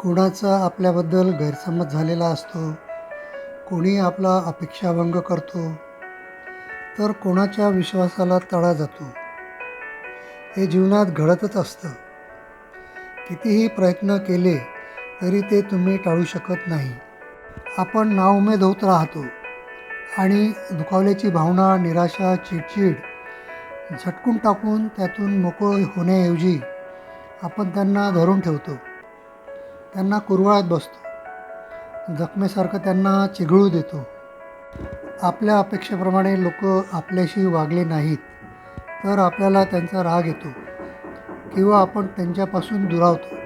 कोणाचा आपल्याबद्दल गैरसमज झालेला असतो कोणी आपला अपेक्षाभंग करतो तर कोणाच्या विश्वासाला तडा जातो. हे जीवनात घडतच असतं. कितीही प्रयत्न केले तरी ते तुम्ही टाळू शकत नाही. आपण नाउमेद होत राहतो आणि दुखावल्याची भावना निराशा चिडचिड झटकून टाकून त्यातून मोकळ होण्याऐवजी आपण त्यांना धरून ठेवतो. त्यांना कुरवाळत बसतो. जखमेसारखं त्यांना चिघळू देतो. आपल्या अपेक्षेप्रमाणे लोक आपल्याशी वागले नाहीत तर आपल्याला त्यांचा राग येतो किंवा आपण त्यांच्यापासून दुरावतो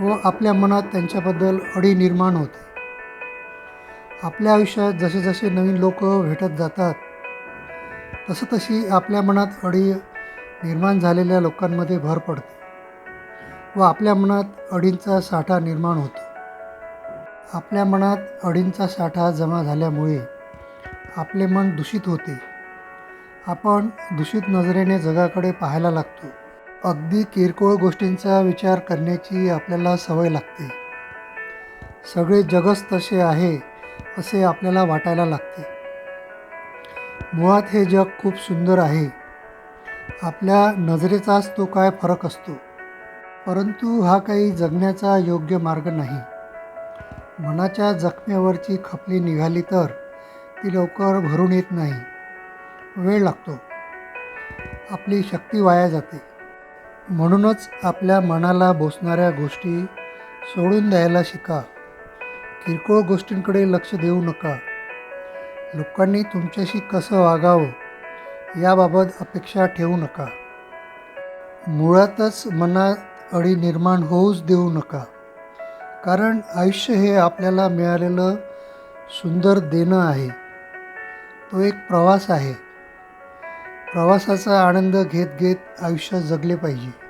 व आपल्या मनात त्यांच्याबद्दल अडी निर्माण होते. आपल्या आयुष्यात जसे जसे नवीन लोक भेटत जातात तसं तशी आपल्या मनात अडी निर्माण झालेल्या लोकांमध्ये भर पडते. व आपल्या मनात अडींचा साठा निर्माण होतो. आपल्या मनात अडींचा साठा जमा झाल्यामुळे आपले मन दूषित होते. आपण दूषित नजरेने जगाकडे पाहायला लागतो. अगदी किरकोळ गोष्टींचा विचार करण्याची आपल्याला सवय लागते. सगळे जगच तसे आहे असे आपल्याला वाटायला लागते. मुळात हे जग खूप सुंदर आहे. आपल्या नजरेचाच तो काय फरक असतो? परंतु हा काही जगण्याचा योग्य मार्ग नाही. मनाच्या जखमेवरची खपली निघाली तर ती लवकर भरून येत नाही. वेळ लागतो. आपली शक्ती वाया जाते. म्हणूनच आपल्या मनाला बोसणाऱ्या गोष्टी सोडून द्यायला शिका. किरकोळ गोष्टींकडे लक्ष देऊ नका. लोकांनी तुमच्याशी कसं वागावं याबाबत अपेक्षा ठेवू नका. मुळातच मनात अडी निर्माण होऊच देऊ नका. कारण आयुष्य हे आपल्याला मिळालेलं सुंदर देणं आहे. तो एक प्रवास आहे. प्रवासाचा आनंद घेत घेत आयुष्य जगले पाहिजे.